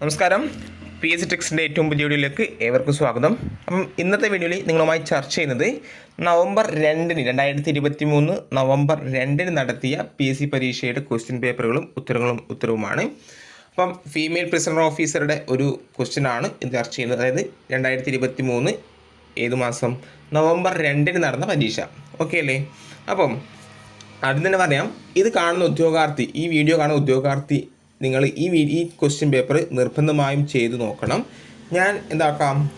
നമസ്കാരം. P S ടെക്സിന്റെ ഏറ്റവും പുതിയ വീഡിയോയിലേക്ക് ഏവർക്കും സ്വാഗതം. അപ്പം ഇന്നത്തെ വീഡിയോയിൽ നിങ്ങളുമായി ചർച്ച ചെയ്യുന്നത് നവംബർ രണ്ടിന് രണ്ടായിരത്തി ഇരുപത്തി മൂന്ന് നവംബർ രണ്ടിന് നടത്തിയ പി എസ് സി പരീക്ഷയുടെ ക്വസ്റ്റ്യൻ പേപ്പറുകളും ഉത്തരങ്ങളും ഉത്തരവുമാണ്. അപ്പം ഫീമെയിൽ പ്രിസണർ ഓഫീസറുടെ ഒരു ക്വസ്റ്റ്യൻ ആണ് ഇത് ചർച്ച ചെയ്യുന്നത്. അതായത് രണ്ടായിരത്തി ഇരുപത്തി മൂന്ന് ഏത് മാസം? നവംബർ രണ്ടിന് നടന്ന പരീക്ഷ. ഓക്കെ അല്ലേ? അപ്പം ആദ്യം തന്നെ പറയാം ഇത് കാണുന്ന ഉദ്യോഗാർത്ഥി ഈ വീഡിയോ കാണുന്ന ഉദ്യോഗാർത്ഥി നിങ്ങൾ ഈ ഈ ക്വസ്റ്റ്യൻ പേപ്പർ നിർബന്ധമായും ചെയ്തു നോക്കണം. ഞാൻ എന്താക്കാം?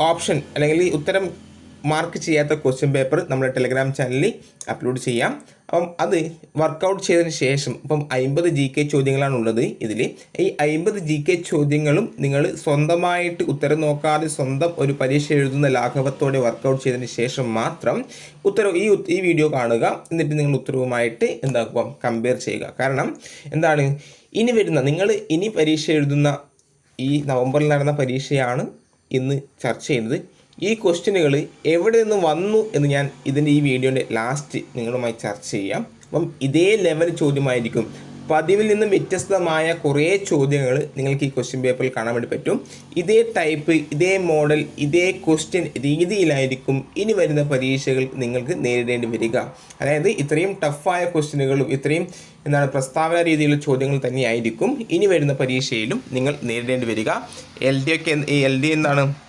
ഓപ്ഷൻ അല്ലെങ്കിൽ ഉത്തരം മാർക്ക് ചെയ്യാത്ത ക്വസ്റ്റ്യൻ പേപ്പർ നമ്മുടെ ടെലഗ്രാം ചാനലിൽ അപ്ലോഡ് ചെയ്യാം. അപ്പം അത് വർക്കൗട്ട് ചെയ്തതിന് ശേഷം ഇപ്പം അമ്പത് ജി കെ ചോദ്യങ്ങളാണ് ഉള്ളത് ഇതിൽ. ഈ അമ്പത് ജി കെ ചോദ്യങ്ങളും നിങ്ങൾ സ്വന്തമായിട്ട് ഉത്തരം നോക്കാതെ സ്വന്തം ഒരു പരീക്ഷ എഴുതുന്ന ലാഘവത്തോടെ വർക്കൗട്ട് ചെയ്തതിന് ശേഷം മാത്രം ഉത്തരവ് ഈ ഈ വീഡിയോ കാണുക. എന്നിട്ട് നിങ്ങൾ ഉത്തരവുമായിട്ട് എന്താക്കുക? കമ്പയർ ചെയ്യുക. കാരണം എന്താണ്? ഇനി വരുന്ന നിങ്ങൾ ഇനി പരീക്ഷ എഴുതുന്ന ഈ നവംബറിൽ നടന്ന പരീക്ഷയാണ് ഇന്ന് ചർച്ച ചെയ്യുന്നത്. ഈ ക്വസ്റ്റ്യനുകൾ എവിടെ നിന്ന് വന്നു എന്ന് ഞാൻ ഇതിന്റെ ഈ വീഡിയോന്റെ ലാസ്റ്റ് നിങ്ങളുമായി ചർച്ച ചെയ്യാം. അപ്പം ഇതേ ലെവൽ ചോദ്യമായിരിക്കും. പതിവിൽ നിന്നും വ്യത്യസ്തമായ കുറേ ചോദ്യങ്ങൾ നിങ്ങൾക്ക് ഈ ക്വസ്റ്റ്യൻ പേപ്പറിൽ കാണാൻ വേണ്ടി പറ്റും. ഇതേ ടൈപ്പ് ഇതേ മോഡൽ ഇതേ ക്വസ്റ്റ്യൻ രീതിയിലായിരിക്കും ഇനി വരുന്ന പരീക്ഷകൾ നിങ്ങൾക്ക് നേരിടേണ്ടി വരിക. അതായത് ഇത്രയും ടഫായ ക്വസ്റ്റ്യനുകളും ഇത്രയും എന്താണ് പ്രസ്താവന രീതിയിലുള്ള ചോദ്യങ്ങൾ തന്നെയായിരിക്കും ഇനി വരുന്ന പരീക്ഷയിലും നിങ്ങൾ നേരിടേണ്ടി വരിക. എൽ ഡി ഒക്കെ എൽ ഡി എന്താണ്?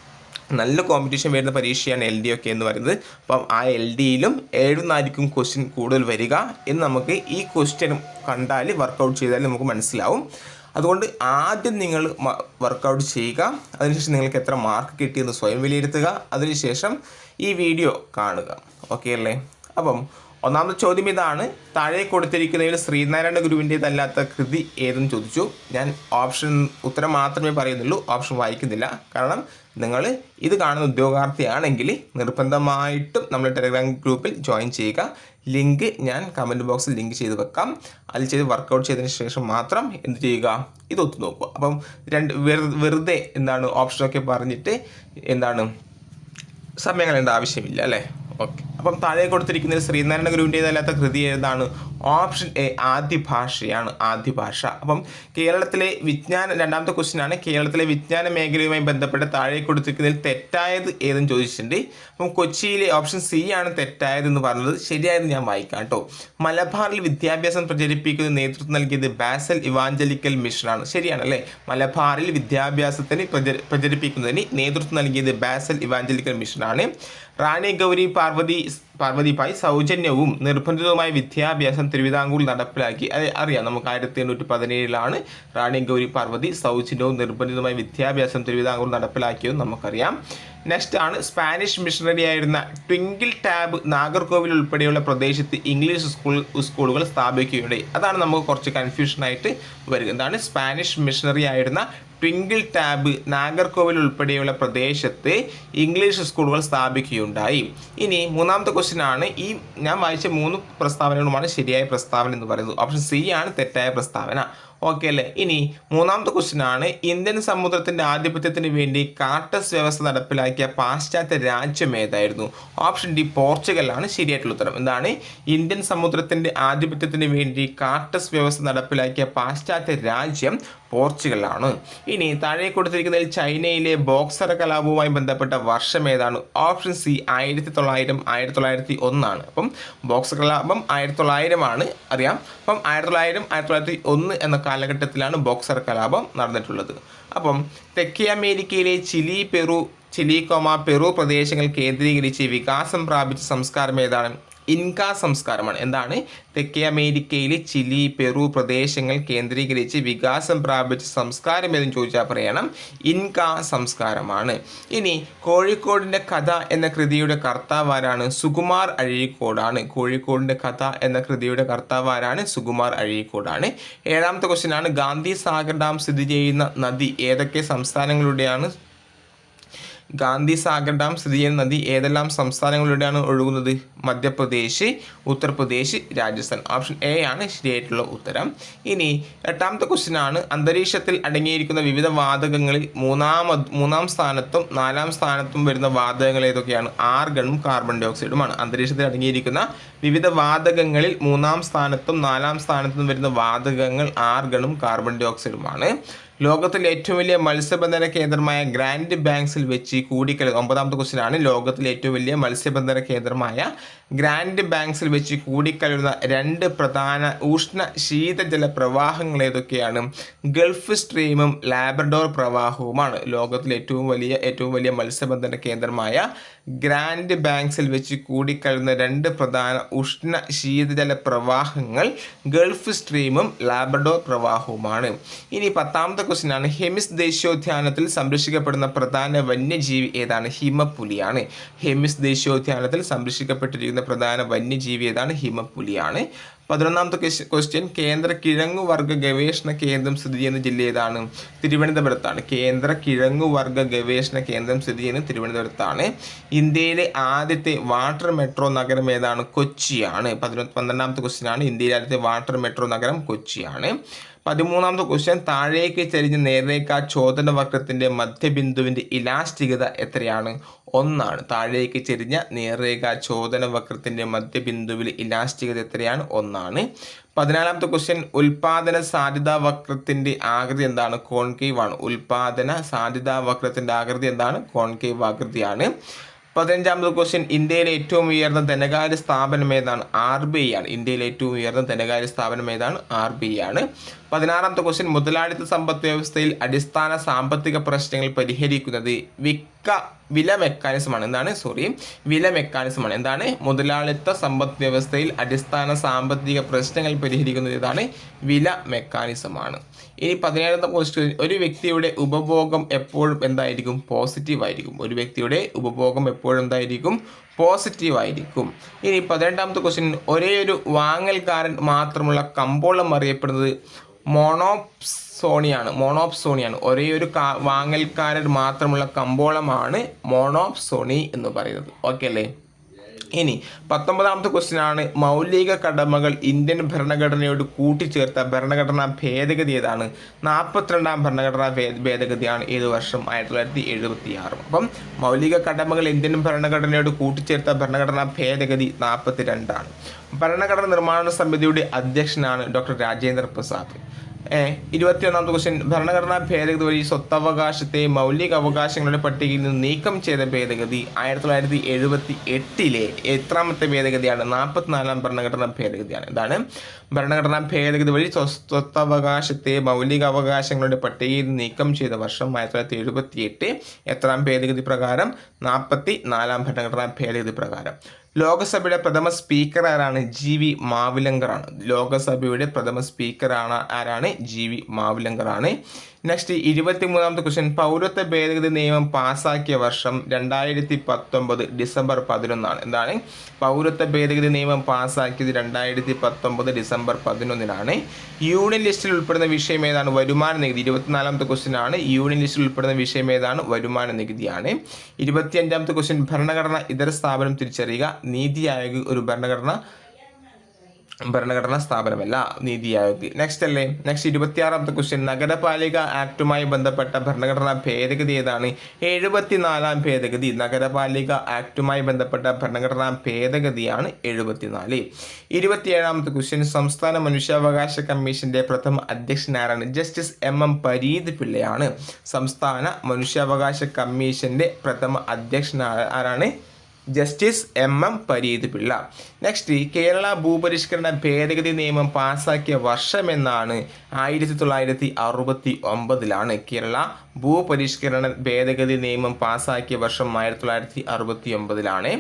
നല്ല കോമ്പറ്റീഷൻ വരുന്ന പരീക്ഷയാണ് എൽ ഡി ഒക്കെ എന്ന് പറയുന്നത്. അപ്പം ആ എൽ ഡിയിലും എഴുതുന്നതായിരിക്കും ക്വസ്റ്റ്യൻ കൂടുതൽ വരിക എന്ന് നമുക്ക് ഈ ക്വസ്റ്റ്യൻ കണ്ടാൽ വർക്കൗട്ട് ചെയ്താൽ നമുക്ക് മനസ്സിലാവും. അതുകൊണ്ട് ആദ്യം നിങ്ങൾ വർക്കൗട്ട് ചെയ്യുക. അതിനുശേഷം നിങ്ങൾക്ക് എത്ര മാർക്ക് കിട്ടിയെന്ന് സ്വയം വിലയിരുത്തുക. അതിനുശേഷം ഈ വീഡിയോ കാണുക. ഓക്കെ അല്ലേ? അപ്പം ഒന്നാമത്തെ ചോദ്യം ഇതാണ്. താഴെ കൊടുത്തിരിക്കുന്നതിൽ ശ്രീനാരായണ ഗുരുവിന്റേതല്ലാത്ത കൃതി ഏതെന്ന് ചോദിച്ചു. ഞാൻ ഓപ്ഷൻ ഉത്തരം മാത്രമേ പറയുന്നുള്ളൂ. ഓപ്ഷൻ വായിക്കുന്നില്ല. കാരണം നിങ്ങൾ ഇത് കാണുന്ന ഉദ്യോഗാർത്ഥിയാണെങ്കിൽ നിർബന്ധമായിട്ടും നമ്മൾ ടെലിഗ്രാം ഗ്രൂപ്പിൽ ജോയിൻ ചെയ്യുക. ലിങ്ക് ഞാൻ കമന്റ് ബോക്സിൽ ലിങ്ക് ചെയ്ത് വെക്കാം. അതിൽ ചെയ്ത് വർക്കൗട്ട് ചെയ്തതിന് ശേഷം മാത്രം എന്ത് ചെയ്യുക? ഇത് ഒത്തു നോക്കുക. അപ്പം രണ്ട് വെറു- വെറുതെ എന്താണ് ഓപ്ഷനൊക്കെ പറഞ്ഞിട്ട് എന്താണ് സമയം കളയേണ്ട ആവശ്യമില്ല അല്ലേ? ഓക്കെ അപ്പം താഴെ കൊടുത്തിരിക്കുന്ന ശ്രീനാരായണ ഗുരുവിന്റേതല്ലാത്ത കൃതി ഏതാണ്? ഓപ്ഷൻ എ ആദ്യ ഭാഷയാണ് ആദ്യ ഭാഷ. അപ്പം കേരളത്തിലെ വിജ്ഞാന രണ്ടാമത്തെ ക്വസ്റ്റ്യൻ ആണ്. കേരളത്തിലെ വിജ്ഞാന മേഖലയുമായി ബന്ധപ്പെട്ട് താഴെ കൊടുത്തിരിക്കുന്നതിൽ തെറ്റായത് ഏതെന്ന് ചോദിച്ചിട്ടുണ്ട്. അപ്പം കൊച്ചിയിലെ ഓപ്ഷൻ സി ആണ് തെറ്റായത് എന്ന് പറഞ്ഞത്. ശരിയായത് ഞാൻ വായിക്കാം കേട്ടോ. മലബാറിൽ വിദ്യാഭ്യാസം പ്രചരിപ്പിക്കുന്ന നേതൃത്വം നൽകിയത് ബാസൽ ഇവാഞ്ചലിക്കൽ മിഷനാണ് ശരിയാണ് അല്ലേ? മലബാറിൽ വിദ്യാഭ്യാസത്തിന് പ്രചരി പ്രചരിപ്പിക്കുന്നതിന് നേതൃത്വം നൽകിയത് ബാസൽ ഇവാഞ്ചലിക്കൽ മിഷനാണ് റാണി ഗൗരി പാർവതി പാർവതിഭായ് സൗജന്യവും നിർബന്ധിതവുമായ വിദ്യാഭ്യാസം തിരുവിതാംകൂർ നടപ്പിലാക്കി. അത് അറിയാം നമുക്ക് ആയിരത്തി എണ്ണൂറ്റി പതിനേഴിലാണ് റാണി ഗൗരി പാർവതി സൗജന്യവും നിർബന്ധിതവുമായ വിദ്യാഭ്യാസം തിരുവിതാംകൂർ നടപ്പിലാക്കിയതും നമുക്കറിയാം. നെക്സ്റ്റ് ആണ് സ്പാനിഷ് മിഷണറി ആയിരുന്ന ട്വിങ്കിൾ ടാബ് നാഗർകോവിൽ ഉൾപ്പെടെയുള്ള പ്രദേശത്ത് ഇംഗ്ലീഷ് സ്കൂൾ സ്കൂളുകൾ സ്ഥാപിക്കുകയുണ്ടായി. അതാണ് നമുക്ക് കുറച്ച് കൺഫ്യൂഷനായിട്ട് വരിക. എന്താണ് സ്പാനിഷ് മിഷണറി ആയിരുന്ന ട്വിങ്കിൾ ടാബ് നാഗർകോവിൽ ഉൾപ്പെടെയുള്ള പ്രദേശത്ത് ഇംഗ്ലീഷ് സ്കൂളുകൾ സ്ഥാപിക്കുകയുണ്ടായി. ഇനി മൂന്നാമത്തെ ക്വസ്റ്റ്യൻ ആണ്. ഈ ഞാൻ വായിച്ച മൂന്ന് പ്രസ്താവനകളുമാണ് ശരിയായ പ്രസ്താവന എന്ന് പറയുന്നത്. ഓപ്ഷൻ സി ആണ് തെറ്റായ പ്രസ്താവന. ഓക്കെ അല്ലേ? ഇനി മൂന്നാമത്തെ ക്വസ്റ്റ്യൻ ആണ്. ഇന്ത്യൻ സമുദ്രത്തിന്റെ ആധിപത്യത്തിന് വേണ്ടി കാട്ടസ് വ്യവസ്ഥ നടപ്പിലാക്കിയ പാശ്ചാത്യ രാജ്യം ഏതായിരുന്നു? ഓപ്ഷൻ ഡി പോർച്ചുഗൽ ആണ് ശരിയായിട്ടുള്ള ഉത്തരം. എന്താണ്? ഇന്ത്യൻ സമുദ്രത്തിന്റെ ആധിപത്യത്തിന് വേണ്ടി കാട്ടസ് വ്യവസ്ഥ നടപ്പിലാക്കിയ പാശ്ചാത്യ രാജ്യം പോർച്ചുഗലാണ്. ഇനി താഴെ കൊടുത്തിരിക്കുന്നതിൽ ചൈനയിലെ ബോക്സർ കലാപവുമായി ബന്ധപ്പെട്ട വർഷം ഏതാണ്? ഓപ്ഷൻ സി ആയിരത്തി തൊള്ളായിരം ആയിരത്തി തൊള്ളായിരത്തി ഒന്നാണ് അപ്പം ബോക്സർ കലാപം ആയിരത്തി തൊള്ളായിരം ആണ് അറിയാം? അപ്പം ആയിരത്തി തൊള്ളായിരം ആയിരത്തി തൊള്ളായിരത്തി ഒന്ന് എന്ന കാലഘട്ടത്തിലാണ് ബോക്സർ കലാപം നടന്നിട്ടുള്ളത്. അപ്പം തെക്കേ അമേരിക്കയിലെ Chile Peru Chile comma Peru പ്രദേശങ്ങൾ കേന്ദ്രീകരിച്ച് വികാസം പ്രാപിച്ച സംസ്കാരം ഏതാണ്? ഇൻക സംസ്കാരമാണ്. എന്താണ്? തെക്കേ അമേരിക്കയിലെ ചിലി പെറു പ്രദേശങ്ങൾ കേന്ദ്രീകരിച്ച് വികാസം പ്രാപിച്ച സംസ്കാരം എന്ന് ചോദിച്ചാൽ പറയണം. ഇൻക സംസ്കാരമാണ്. ഇനി കോഴിക്കോടിന്റെ കഥ എന്ന കൃതിയുടെ കർത്താവ് ആരാണ്? സുകുമാർ അഴീക്കോടാണ്. കോഴിക്കോടിന്റെ കഥ എന്ന കൃതിയുടെ കർത്താവ് ആരാണ്? സുകുമാർ അഴീക്കോടാണ്. ഏഴാമത്തെ ക്വസ്റ്റ്യൻ ആണ് ഗാന്ധി സാഗർ ഡാം സ്ഥിതി ചെയ്യുന്ന നദി ഏതൊക്കെ സംസ്ഥാനങ്ങളുടെയാണ്? ഗാന്ധി സാഗർ ഡാം സ്ഥിതി ചെയ്യുന്ന നദി ഏതെല്ലാം സംസ്ഥാനങ്ങളിലൂടെയാണ് ഒഴുകുന്നത്? മധ്യപ്രദേശ് ഉത്തർപ്രദേശ് രാജസ്ഥാൻ. ഓപ്ഷൻ എ ആണ് ശരിയായിട്ടുള്ള ഉത്തരം. ഇനി എട്ടാമത്തെ ക്വസ്റ്റ്യൻ ആണ്. അന്തരീക്ഷത്തിൽ അടങ്ങിയിരിക്കുന്ന വിവിധ വാതകങ്ങളിൽ മൂന്നാം മൂന്നാം സ്ഥാനത്തും നാലാം സ്ഥാനത്തും വരുന്ന വാതകങ്ങൾ ഏതൊക്കെയാണ്? ആർഗണും കാർബൺ ഡൈ ഓക്സൈഡുമാണ് അന്തരീക്ഷത്തിൽ അടങ്ങിയിരിക്കുന്ന വിവിധ വാതകങ്ങളിൽ മൂന്നാം സ്ഥാനത്തും നാലാം സ്ഥാനത്തും വരുന്ന വാതകങ്ങൾ ആർഗണും കാർബൺ ഡൈ ഓക്സൈഡുമാണ് ലോകത്തിലെ ഏറ്റവും വലിയ മത്സ്യബന്ധന കേന്ദ്രമായ ഗ്രാൻഡ് ബാങ്ക്സിൽ വെച്ച് കൂടിക്കൽ ഒമ്പതാമത്തെ ക്വസ്റ്റ്യൻ ആണ്. ലോകത്തിലെ ഏറ്റവും വലിയ മത്സ്യബന്ധന കേന്ദ്രമായ ഗ്രാൻഡ് ബാങ്ക്സിൽ വെച്ച് കൂടിക്കലരുന്ന രണ്ട് പ്രധാന ഉഷ്ണ ശീതജല പ്രവാഹങ്ങൾ ഏതൊക്കെയാണ്? ഗൾഫ് സ്ട്രീമും ലാബ്രഡോർ പ്രവാഹവുമാണ്. ലോകത്തിലെ ഏറ്റവും വലിയ ഏറ്റവും വലിയ മത്സ്യബന്ധന കേന്ദ്രമായ ഗ്രാൻഡ് ബാങ്ക്സിൽ വെച്ച് കൂടിക്കലരുന്ന രണ്ട് പ്രധാന ഉഷ്ണ ശീതജല പ്രവാഹങ്ങൾ ഗൾഫ് സ്ട്രീമും ലാബ്രഡോർ പ്രവാഹവുമാണ്. ഇനി പത്താമത്തെ ക്വസ്റ്റ്യൻ ആണ്. ഹെമിസ് ദേശീയോദ്യാനത്തിൽ സംരക്ഷിക്കപ്പെടുന്ന പ്രധാന വന്യജീവി ഏതാണ്? ഹിമപ്പുലിയാണ്. ഹെമിസ് ദേശീയോദ്യാനത്തിൽ സംരക്ഷിക്കപ്പെട്ടിരിക്കുന്ന പ്രധാന വന്യജീവി ഏതാണ്? ഹിമപ്പുലിയാണ്. പതിനൊന്നാമത്തെ ക്വസ്റ്റ്യൻ കേന്ദ്ര കിഴങ്ങു വർഗ ഗവേഷണ കേന്ദ്രം സ്ഥിതി ചെയ്യുന്ന ജില്ല ഏതാണ്? തിരുവനന്തപുരത്താണ്. കേന്ദ്ര കിഴങ്ങു വർഗ ഗവേഷണ കേന്ദ്രം സ്ഥിതി ചെയ്യുന്നത് തിരുവനന്തപുരത്താണ്. ഇന്ത്യയിലെ ആദ്യത്തെ വാട്ടർ മെട്രോ നഗരം ഏതാണ്? കൊച്ചിയാണ്. പതിനൊന്ന് പന്ത്രണ്ടാമത്തെ ക്വസ്റ്റ്യൻ ആണ്. ഇന്ത്യയിലെ ആദ്യത്തെ വാട്ടർ മെട്രോ നഗരം കൊച്ചിയാണ്. പതിമൂന്നാമത്തെ ക്വസ്റ്റ്യൻ താഴേക്ക് ചരിഞ്ഞ നേർരേഖ ചോദന വക്രത്തിന്റെ മധ്യബിന്ദുവിന്റെ ഇലാസ്റ്റികത എത്രയാണ്? ഒന്നാണ് താഴേക്ക് ചെരിഞ്ഞ നേർരേഖ ചോദന വക്രത്തിന്റെ മധ്യബിന്ദുവിൽ ഇലാസ്റ്റികത എത്രയാണ്? ഒന്നാണ്. പതിനാലാമത്തെ ക്വസ്റ്റ്യൻ ഉൽപാദന സാധ്യതാ വക്രത്തിന്റെ ആകൃതി എന്താണ്? കോൺകേവ് ആണ്. ഉൽപാദന സാധ്യതാ വക്രത്തിന്റെ ആകൃതി എന്താണ്? കോൺകേവ് ആകൃതിയാണ്. പതിനഞ്ചാമത്തെ ക്വസ്റ്റ്യൻ ഇന്ത്യയിലെ ഏറ്റവും ഉയർന്ന ധനകാര്യ സ്ഥാപനം ഏതാണ്? ആർ ബി ഐ ആണ്. ഇന്ത്യയിലെ ഏറ്റവും ഉയർന്ന ധനകാര്യ സ്ഥാപനം ഏതാണ്? ആർ ബി ഐ ആണ്. പതിനാറാമത്തെ ക്വസ്റ്റ്യൻ മുതലാളിത്ത സമ്പദ് വ്യവസ്ഥയിൽ അടിസ്ഥാന സാമ്പത്തിക പ്രശ്നങ്ങൾ പരിഹരിക്കുന്നത് വിക്ക വില മെക്കാനിസമാണ് എന്താണ്? സോറി വില മെക്കാനിസമാണ് എന്താണ്? മുതലാളിത്ത സമ്പദ് വ്യവസ്ഥയിൽ അടിസ്ഥാന സാമ്പത്തിക പ്രശ്നങ്ങൾ പരിഹരിക്കുന്നത് ഇതാണ് വില മെക്കാനിസമാണ് ഇനി പതിനേഴാമത്തെ ക്വസ്റ്റ്യൻ ഒരു വ്യക്തിയുടെ ഉപഭോഗം എപ്പോഴും എന്തായിരിക്കും? പോസിറ്റീവ് ആയിരിക്കും. ഒരു വ്യക്തിയുടെ ഉപഭോഗം എപ്പോഴും എന്തായിരിക്കും? പോസിറ്റീവ് ആയിരിക്കും. ഇനി പതിനെട്ടാമത്തെ ക്വസ്റ്റ്യൻ ഒരേ ഒരു വാങ്ങൽക്കാരൻ മാത്രമുള്ള കമ്പോളം അറിയപ്പെടുന്നത് മോണോപ്സോണിയാണ് മോണോപ്സോണിയാണ്. ഒരേ ഒരു കാ വാങ്ങൽക്കാരൻ മാത്രമുള്ള കമ്പോളമാണ് മോണോപ്സോണി എന്ന് പറയുന്നത്. ഓക്കെ അല്ലേ? ഇനി പത്തൊമ്പതാമത്തെ ക്വസ്റ്റ്യൻ ആണ്. മൗലിക കടമകൾ ഇന്ത്യൻ ഭരണഘടനയോട് കൂട്ടിച്ചേർത്ത ഭരണഘടനാ ഭേദഗതി ഏതാണ്? നാൽപ്പത്തിരണ്ടാം ഭരണഘടനാ ഭേദഗതിയാണ് ഏത് വർഷം? ആയിരത്തി തൊള്ളായിരത്തി എഴുപത്തി ആറ് അപ്പം മൗലിക കടമകൾ ഇന്ത്യൻ ഭരണഘടനയോട് കൂട്ടിച്ചേർത്ത ഭരണഘടനാ ഭേദഗതി നാൽപ്പത്തി രണ്ടാണ് ഭരണഘടന നിർമ്മാണ സമിതിയുടെ അധ്യക്ഷനാണ് ഡോക്ടർ രാജേന്ദ്ര പ്രസാദ് ഇരുപത്തിയൊന്നാമത്തെ ക്വസ്റ്റ്യൻ ഭരണഘടനാ ഭേദഗതി വഴി സ്വത്തവകാശത്തെ മൗലിക അവകാശങ്ങളുടെ പട്ടികയിൽ നിന്ന് നീക്കം ചെയ്ത ഭേദഗതി ആയിരത്തി തൊള്ളായിരത്തി എഴുപത്തി എട്ടിലെ എത്രാമത്തെ ഭേദഗതിയാണ്? നാൽപ്പത്തിനാലാം ഭരണഘടനാ ഭേദഗതിയാണ്. എന്താണ് ഭരണഘടനാ ഭേദഗതി വഴി സ്വത്തവകാശത്തെ മൗലിക അവകാശങ്ങളുടെ പട്ടികയിൽ നീക്കം ചെയ്ത വർഷം ആയിരത്തി തൊള്ളായിരത്തി എഴുപത്തി എട്ട് എത്രാം ഭേദഗതി പ്രകാരം? നാൽപ്പത്തി നാലാം ഭരണഘടനാ ഭേദഗതി പ്രകാരം. ലോകസഭയുടെ പ്രഥമ സ്പീക്കർ ആരാണ്? G V മാവിലങ്കറാണ്. ലോകസഭയുടെ പ്രഥമ സ്പീക്കർ ആണ് ആരാണ്? G V മാവിലങ്കറാണ്. നെക്സ്റ്റ് ഇരുപത്തി മൂന്നാമത്തെ ക്വസ്റ്റ്യൻ പൗരത്വ ഭേദഗതി നിയമം പാസാക്കിയ വർഷം രണ്ടായിരത്തി പത്തൊമ്പത് ഡിസംബർ പതിനൊന്നാണ്. എന്താണ്? പൗരത്വ ഭേദഗതി നിയമം പാസാക്കിയത് രണ്ടായിരത്തി പത്തൊമ്പത് ഡിസംബർ പതിനൊന്നിനാണ്. യൂണിയൻ ലിസ്റ്റിൽ ഉൾപ്പെടുന്ന വിഷയം ഏതാണ്? വരുമാന നികുതി. ഇരുപത്തിനാലാമത്തെ ക്വസ്റ്റ്യൻ ആണ്. യൂണിയൻ ലിസ്റ്റിൽ ഉൾപ്പെടുന്ന വിഷയം ഏതാണ്? വരുമാന നികുതിയാണ്. ഇരുപത്തിയഞ്ചാമത്തെ ക്വസ്റ്റ്യൻ ഭരണഘടന ഇതര സ്ഥാപനം തിരിച്ചറിയുക. നീതി ആയോഗ് ഒരു ഭരണഘടന. ഭരണഘടനാ സ്ഥാപനമല്ല നീതി ആയോഗ്. നെക്സ്റ്റ് അല്ലേ? നെക്സ്റ്റ് ഇരുപത്തിയാറാമത്തെ ക്വസ്റ്റ്യൻ നഗരപാലിക ആക്ടുമായി ബന്ധപ്പെട്ട ഭരണഘടനാ ഭേദഗതി ഏതാണ്? എഴുപത്തിനാലാം ഭേദഗതി. നഗരപാലിക ആക്ടുമായി ബന്ധപ്പെട്ട ഭരണഘടനാ ഭേദഗതിയാണ് എഴുപത്തിനാല്. ഇരുപത്തിയേഴാമത്തെ ക്വസ്റ്റ്യൻ സംസ്ഥാന മനുഷ്യാവകാശ കമ്മീഷന്റെ പ്രഥമ അധ്യക്ഷനാരാണ് ജസ്റ്റിസ് എം എം പരീത് പിള്ളയാണ്. സംസ്ഥാന മനുഷ്യാവകാശ കമ്മീഷന്റെ പ്രഥമ അധ്യക്ഷൻ ആരാണ്? Justice M M Pareeth Pillai next Kerala ഭൂപരിഷ്കരണ ഭേദഗതി നിയമം പാസാക്കിയ വർഷമെന്നാണ് ആയിരത്തി തൊള്ളായിരത്തി അറുപത്തി ഒമ്പതിലാണ് കേരള ഭൂപരിഷ്കരണ ഭേദഗതി നിയമം പാസാക്കിയ വർഷം ആയിരത്തി തൊള്ളായിരത്തി അറുപത്തി ഒമ്പതിലാണ്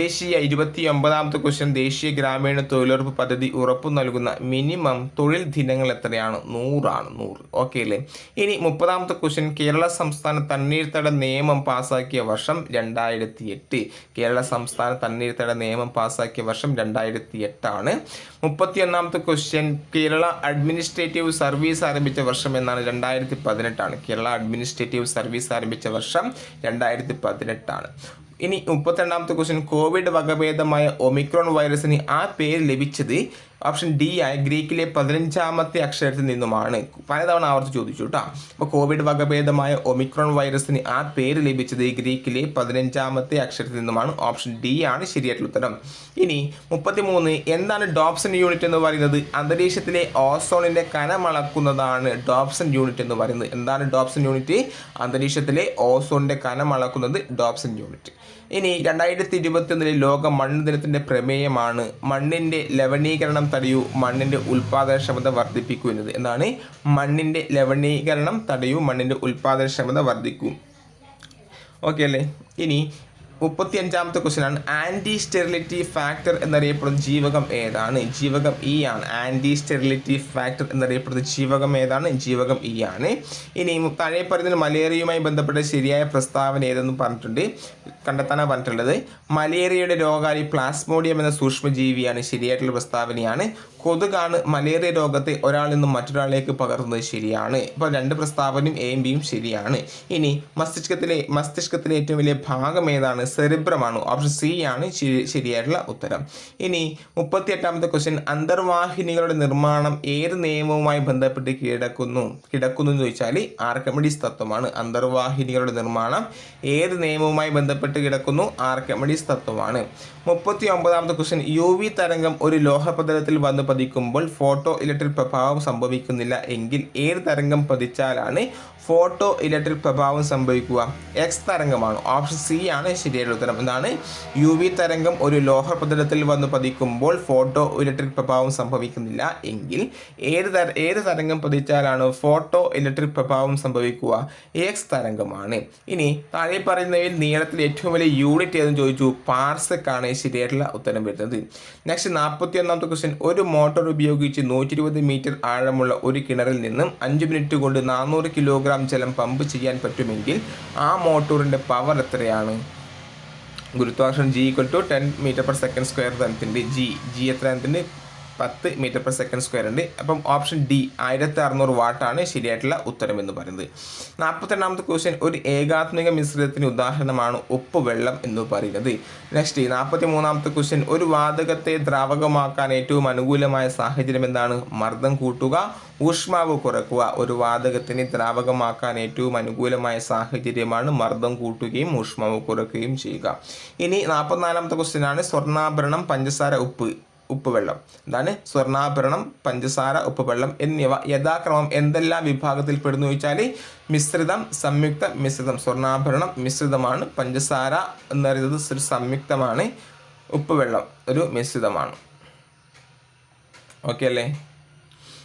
ദേശീയ ഇരുപത്തി ഒമ്പതാമത്തെ ക്വസ്റ്റ്യൻ ദേശീയ ഗ്രാമീണ തൊഴിലുറപ്പ് പദ്ധതി ഉറപ്പു നൽകുന്ന മിനിമം തൊഴിൽ ദിനങ്ങൾ എത്രയാണ്? നൂറാണ് നൂറ്. ഓക്കെ അല്ലേ ഇനി മുപ്പതാമത്തെ ക്വസ്റ്റ്യൻ കേരള സംസ്ഥാന തണ്ണീർത്തട നിയമം പാസാക്കിയ വർഷം രണ്ടായിരത്തി എട്ട് കേരള സംസ്ഥാന തണ്ണീർത്തട നിയമം പാസാക്കിയ വർഷം രണ്ടായിരത്തി എട്ടാണ് മുപ്പത്തിയൊന്നാമത്തെ ക്വസ്റ്റ്യൻ കേരള അഡ്മിനിസ്ട്രേറ്റീവ് സർവീസ് ആരംഭിച്ച വർഷം എന്നാണ് രണ്ടായിരത്തി പതിനെട്ടാണ് കേരള അഡ്മിനിസ്ട്രേറ്റീവ് സർവീസ് ആരംഭിച്ച വർഷം രണ്ടായിരത്തി പതിനെട്ടാണ് ഇനി മുപ്പത്തിരണ്ടാമത്തെ ക്വസ്റ്റ്യൻ കോവിഡ് വകഭേദമായ ഒമിക്രോൺ വൈറസിന് ആ പേര് ലഭിച്ചത് ഓപ്ഷൻ ഡി ആയ ഗ്രീക്കിലെ പതിനഞ്ചാമത്തെ അക്ഷരത്തിൽ നിന്നുമാണ്. പലതവണ ആവർത്തി ചോദിച്ചു കേട്ടോ അപ്പോൾ കോവിഡ് വകഭേദമായ ഒമിക്രോൺ വൈറസിന് ആ പേര് ലഭിച്ചത് ഗ്രീക്കിലെ പതിനഞ്ചാമത്തെ അക്ഷരത്തിൽ നിന്നുമാണ്. ഓപ്ഷൻ ഡി ആണ് ശരിയായിട്ടുള്ള ഉത്തരം. ഇനി മുപ്പത്തിമൂന്ന് എന്താണ് ഡോപ്സൺ യൂണിറ്റ് എന്ന് പറയുന്നത്? അന്തരീക്ഷത്തിലെ ഓസോണിന്റെ കനമളക്കുന്നതാണ് ഡോപ്സൺ യൂണിറ്റ് എന്ന് പറയുന്നത്. എന്താണ് ഡോപ്സൺ യൂണിറ്റ്? അന്തരീക്ഷത്തിലെ ഓസോണിന്റെ കനമളക്കുന്നത് ഡോപ്സൺ യൂണിറ്റ്. ഇനി രണ്ടായിരത്തി ഇരുപത്തിയൊന്നിലെ ലോക മണ്ണ് ദിനത്തിന്റെ പ്രമേയമാണ് മണ്ണിന്റെ ലവണീകരണം തടയൂ മണ്ണിന്റെ ഉൽപാദനക്ഷമത വർദ്ധിപ്പിക്കൂ എന്നത് എന്താണ് മണ്ണിന്റെ ലവണീകരണം തടയൂ മണ്ണിന്റെ ഉൽപാദനക്ഷമത വർദ്ധിക്കൂ. ഓക്കെ അല്ലേ? ഇനി മുപ്പത്തി അഞ്ചാമത്തെ ക്വസ്റ്റ്യൻ ആണ്. ആന്റി സ്റ്റെറിലിറ്റി ഫാക്ടർ എന്നറിയപ്പെടുന്ന ജീവകം ഏതാണ്? ജീവകം ഇ ആണ്. ആന്റി സ്റ്റെറിലിറ്റി ഫാക്ടർ എന്നറിയപ്പെടുന്ന ജീവകം ഏതാണ്? ജീവകം ഇ ആണ്. ഇനി താഴെ പറയുന്ന മലേറിയയുമായി ബന്ധപ്പെട്ട ശരിയായ പ്രസ്താവന ഏതെന്ന് പറഞ്ഞിട്ടുണ്ട്. കണ്ടെത്താനാണ് പറഞ്ഞിട്ടുള്ളത്. മലേറിയയുടെ രോഗാലി പ്ലാസ്മോഡിയം എന്ന സൂക്ഷ്മജീവിയാണ്. ശരിയായിട്ടുള്ള പ്രസ്താവനയാണ്. കൊതുകാണ് മലേറിയ രോഗത്തെ ഒരാളിൽ നിന്നും മറ്റൊരാളിലേക്ക് പകർന്നത് ശരിയാണ്. ഇപ്പോൾ രണ്ട് പ്രസ്താവനയും എയും ബിയും ശരിയാണ്. ഇനി മസ്തിഷ്കത്തിലെ മസ്തിഷ്കത്തിലെ ഏറ്റവും വലിയ ഭാഗം ഏതാണ്? സെറിബ്രമാണ്. ഓപ്ഷൻ സി ആണ് ശരി- ശരിയായിട്ടുള്ള ഉത്തരം. ഇനി മുപ്പത്തി എട്ടാമത്തെ ക്വസ്റ്റ്യൻ അന്തർവാഹിനികളുടെ നിർമ്മാണം ഏത് നിയമവുമായി ബന്ധപ്പെട്ട് കിടക്കുന്നു? കിടക്കുന്നു എന്ന് ചോദിച്ചാൽ ആർക്കമിഡീസ് തത്വമാണ്. അന്തർവാഹിനികളുടെ നിർമ്മാണം ഏത് നിയമവുമായി ബന്ധപ്പെട്ട് കിടക്കുന്നു? ആർക്കമിഡീസ് തത്വമാണ്. മുപ്പത്തി ഒമ്പതാമത്തെ ക്വസ്റ്റ്യൻ യു വി തരംഗം ഒരു ലോഹപദലത്തിൽ വന്ന് പതിക്കുമ്പോൾ ഫോട്ടോ ഇലക്ട്രിക് പ്രഭാവം സംഭവിക്കുന്നില്ല എങ്കിൽ ഏത് തരംഗം പതിച്ചാലാണ് ഫോട്ടോ ഇലക്ട്രിക് പ്രഭാവം സംഭവിക്കുക. എക്സ് തരംഗമാണ്. ഓപ്ഷൻ സി ആണ് ശരിയായ ഉത്തരം. എന്താണ്? യു വി തരംഗം ഒരു ലോഹ പ്രതലത്തിൽ വന്ന് പതിക്കുമ്പോൾ ഫോട്ടോ ഇലക്ട്രിക് പ്രഭാവം സംഭവിക്കുന്നില്ല. എങ്കിൽ ഏത് തര ഏത് തരംഗം പതിച്ചാലാണ് ഫോട്ടോ ഇലക്ട്രിക് പ്രഭാവം സംഭവിക്കുക? എക്സ് തരംഗമാണ്. ഇനി താഴെ പറയുന്നതിൽ നീളത്തിൽ ഏറ്റവും വലിയ യൂണിറ്റ് ഏതെന്ന് ചോദിച്ചു? ആണ് ശരിയായിട്ടുള്ള ഉത്തരം വരുന്നത്. നെക്സ്റ്റ് നാൽപ്പത്തി ഒന്നാമത്തെ ക്വസ്റ്റ്യൻ ഒരു മോട്ടോർ ഉപയോഗിച്ച് നൂറ്റി മീറ്റർ ആഴമുള്ള ഒരു കിണറിൽ നിന്നും അഞ്ച് മിനിറ്റ് കൊണ്ട് നാനൂറ് കിലോഗ്രാം ജലം പമ്പ് ചെയ്യാൻ പറ്റുമെങ്കിൽ ആ മോട്ടോറിന്റെ പവർ എത്രയാണ്? ഗുരുത്വാകർഷണം G equal to ten metre per second square തരത്തിന്റെ G G എത്ര തരത്തിന്റെ പത്ത് മീറ്റർ പെർ സെക്കൻഡ് സ്ക്വയർ ഉണ്ട്. അപ്പം ഓപ്ഷൻ ഡി ആയിരത്തി അറുന്നൂറ് വാട്ടാണ് ശരിയായിട്ടുള്ള ഉത്തരം എന്ന് പറയുന്നത്. നാൽപ്പത്തെണ്ണാമത്തെ ക്വസ്റ്റ്യൻ ഒരു ഏകാത്മിക മിശ്രിതത്തിന് ഉദാഹരണമാണ് ഉപ്പ് വെള്ളം എന്ന് പറയുന്നത്. നെക്സ്റ്റ് നാൽപ്പത്തി മൂന്നാമത്തെ ക്വസ്റ്റ്യൻ ഒരു വാതകത്തെ ദ്രാവകമാക്കാൻ ഏറ്റവും അനുകൂലമായ സാഹചര്യം എന്താണ്? മർദ്ദം കൂട്ടുക ഊഷ്മാവ് കുറക്കുക. ഒരു വാതകത്തിനെ ദ്രാവകമാക്കാൻ ഏറ്റവും അനുകൂലമായ സാഹചര്യമാണ് മർദ്ദം കൂട്ടുകയും ഊഷ്മാവ് കുറക്കുകയും ചെയ്യുക. ഇനി നാൽപ്പത്തിനാലാമത്തെ ക്വസ്റ്റ്യൻ ആണ് സ്വർണാഭരണം പഞ്ചസാര ഉപ്പ്. ഉപ്പ് വെള്ളം എന്താണ്? സ്വർണാഭരണം പഞ്ചസാര ഉപ്പുവെള്ളം എന്നിവ. യഥാക്രമം എന്തെല്ലാം വിഭാഗത്തിൽ പെടുന്നു ചോദിച്ചാൽ മിശ്രിതം സംയുക്ത മിശ്രിതം. സ്വർണാഭരണം മിശ്രിതമാണ്. പഞ്ചസാര എന്ന് പറയുന്നത് ഒരു സംയുക്തമാണ്. ഉപ്പുവെള്ളം ഒരു മിശ്രിതമാണ്. ഓക്കെ അല്ലേ?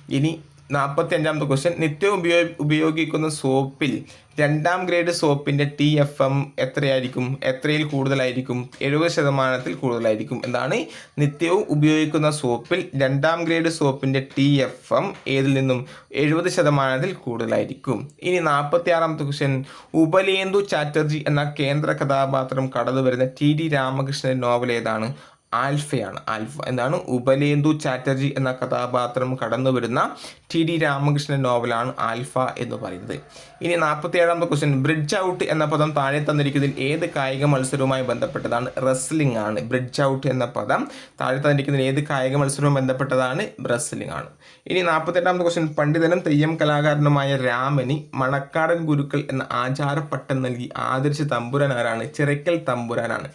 ഇനി നാൽപ്പത്തി അഞ്ചാമത്തെ ക്വസ്റ്റ്യൻ നിത്യവും ഉപയോഗ ഉപയോഗിക്കുന്ന സോപ്പിൽ രണ്ടാം ഗ്രേഡ് സോപ്പിന്റെ ടി എഫ് എം എത്രയായിരിക്കും? എത്രയിൽ കൂടുതലായിരിക്കും? എഴുപത് ശതമാനത്തിൽ കൂടുതലായിരിക്കും. എന്താണ്? നിത്യവും ഉപയോഗിക്കുന്ന സോപ്പിൽ രണ്ടാം ഗ്രേഡ് സോപ്പിന്റെ ടി എഫ് എം ഏതിൽ നിന്നും എഴുപത് ശതമാനത്തിൽ കൂടുതലായിരിക്കും? ഇനി നാൽപ്പത്തി ആറാമത്തെ ക്വസ്റ്റ്യൻ ഉപലേന്ദു ചാറ്റർജി എന്ന കേന്ദ്ര കഥാപാത്രം കടന്നു വരുന്ന ടി ഡി രാമകൃഷ്ണൻ നോവൽ ഏതാണ്? ആൽഫയാണ്. ആൽഫ എന്താണ്? ഉപലേന്ദു ചാറ്റർജി എന്ന കഥാപാത്രം കടന്നു വരുന്ന ടി ഡി രാമകൃഷ്ണൻ നോവലാണ് ആൽഫ എന്ന് പറയുന്നത്. ഇനി നാൽപ്പത്തി ഏഴാമത്തെ ക്വസ്റ്റ്യൻ ബ്രിഡ്ജ് ഔട്ട് എന്ന പദം താഴെ തന്നിരിക്കുന്നതിൽ ഏത് കായിക മത്സരവുമായി ബന്ധപ്പെട്ടതാണ്? റെസ്ലിംഗ് ആണ്. ബ്രിഡ്ജ് ഔട്ട് എന്ന പദം താഴെ തന്നിരിക്കുന്നതിൽ ഏത് കായിക മത്സരവുമായി ബന്ധപ്പെട്ടതാണ്? റെസ്ലിംഗ് ആണ്. ഇനി നാൽപ്പത്തെട്ടാമത്തെ ക്വസ്റ്റ്യൻ പണ്ഡിതനും തെയ്യം കലാകാരനുമായ രാമനി മണക്കാടൻ ഗുരുക്കൾ എന്ന ആചാരപ്പട്ടം നൽകി ആദരിച്ച തമ്പുരാൻ ആരാണ്? ചിറക്കൽ തമ്പുരാനാണ്.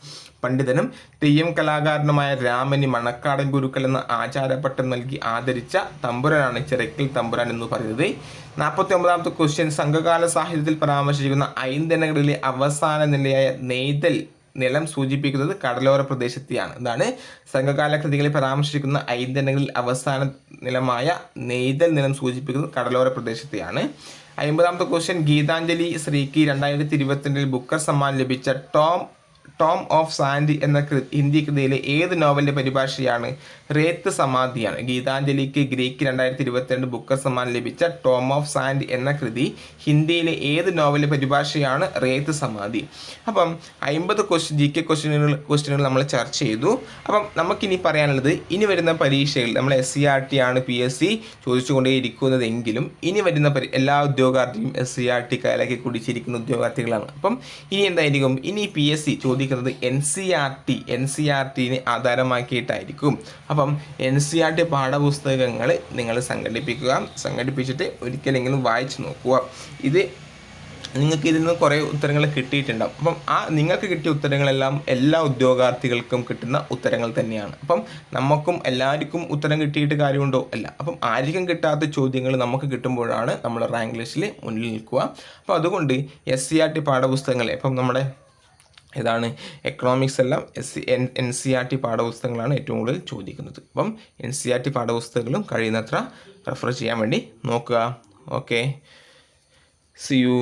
പണ്ഡിതനും തെയ്യം കലാകാരനുമായ രാമനി മണക്കാടൻ ഗുരുക്കൾ എന്ന ആചാരപ്പട്ടം നൽകി ആദരിച്ച തമ്പുരാനാണ് ചിറക്കൽ തമ്പുരാൻ എന്ന് പറയുന്നത്. നാൽപ്പത്തി ഒമ്പതാമത്തെ ക്വസ്റ്റ്യൻ സംഘകാല സാഹിത്യത്തിൽ പരാമർശിക്കുന്ന ഐന്ദനകളിലെ അവസാന നിലയായ നെയ്തൽ നിലം സൂചിപ്പിക്കുന്നത് കടലോര പ്രദേശത്തെയാണ്. എന്താണ്? സംഘകാല കൃതികളിൽ പരാമർശിക്കുന്ന ഐന്ദനകളിൽ അവസാന നിലമായ നെയ്തൽ നിലം സൂചിപ്പിക്കുന്നത് കടലോര പ്രദേശത്തെയാണ്. അമ്പതാമത്തെ ക്വസ്റ്റ്യൻ ഗീതാഞ്ജലി ശ്രീക്ക് രണ്ടായിരത്തി ഇരുപത്തിരണ്ടിൽ ബുക്കർ സമ്മാനം ലഭിച്ച ടോം ടോം ഓഫ് സാൻഡ് എന്ന ഹിന്ദി കൃതിയിലെ ഏത് നോവലിന്റെ പരിഭാഷയാണ്? റേത്ത് സമാധിയാണ്. ഗീതാഞ്ജലിക്ക് ഗ്രീക്ക് രണ്ടായിരത്തി ഇരുപത്തിരണ്ട് ബുക്കർ സമ്മാനം ലഭിച്ച ടോം ഓഫ് സാൻഡ് എന്ന കൃതി ഹിന്ദിയിലെ ഏത് നോവലിന്റെ പരിഭാഷയാണ് റേത്ത് സമാധി? അപ്പം അമ്പത് ക്വസ്റ്റ്യൻ ജി കെ ക്വസ്റ്റ്യനുകൾ ക്വസ്റ്റ്യനുകൾ നമ്മൾ ചർച്ച ചെയ്തു. അപ്പം നമുക്കിനി പറയാനുള്ളത് ഇനി വരുന്ന പരീക്ഷകൾ നമ്മൾ എസ് സി ആർ ടി ആണ് പി എസ് സി ചോദിച്ചുകൊണ്ടേയിരിക്കുന്നതെങ്കിലും ഇനി വരുന്ന എല്ലാ ഉദ്യോഗാർത്ഥിയും എസ് സി ആർ ടി കയലാക്കി കുടിച്ചിരിക്കുന്ന ഉദ്യോഗാർത്ഥികളാണ്. അപ്പം ഇനി എന്തായിരിക്കും? ഇനി പി എസ് സി ചോദിക്കുന്ന ചോദിക്കുന്നത് N C R T N C R ടിനെ ആധാരമാക്കിയിട്ടായിരിക്കും. അപ്പം എൻ സി ആർ ടി പാഠപുസ്തകങ്ങൾ നിങ്ങൾ സംഘടിപ്പിക്കുക. സംഘടിപ്പിച്ചിട്ട് ഒരിക്കലെങ്കിലും വായിച്ചു നോക്കുക. ഇത് നിങ്ങൾക്ക് ഇതിൽ നിന്ന് കുറേ ഉത്തരങ്ങൾ കിട്ടിയിട്ടുണ്ടാവും. അപ്പം ആ നിങ്ങൾക്ക് കിട്ടിയ ഉത്തരങ്ങളെല്ലാം എല്ലാ ഉദ്യോഗാർത്ഥികൾക്കും കിട്ടുന്ന ഉത്തരങ്ങൾ തന്നെയാണ്. അപ്പം നമുക്കും എല്ലാവർക്കും ഉത്തരം കിട്ടിയിട്ട് കാര്യമുണ്ടോ? അല്ല. അപ്പം ആർക്കും കിട്ടാത്ത ചോദ്യങ്ങൾ നമുക്ക് കിട്ടുമ്പോഴാണ് നമ്മൾ റാങ്ക് ലിസ്റ്റിൽ മുന്നിൽ നിൽക്കുക. അപ്പോൾ അതുകൊണ്ട് എസ് സി ആർ ടി പാഠപുസ്തകങ്ങളെ ഇപ്പം നമ്മുടെ ഏതാണ് എക്കണോമിക്സ് എല്ലാം S C N N C R T പാഠപുസ്തകങ്ങളാണ് ഏറ്റവും കൂടുതൽ ചോദിക്കുന്നത്. അപ്പം എൻ സി ആർ ടി പാഠപുസ്തകങ്ങളും കഴിയുന്നത്ര റെഫർ ചെയ്യാൻ വേണ്ടി നോക്കുക. Okay C U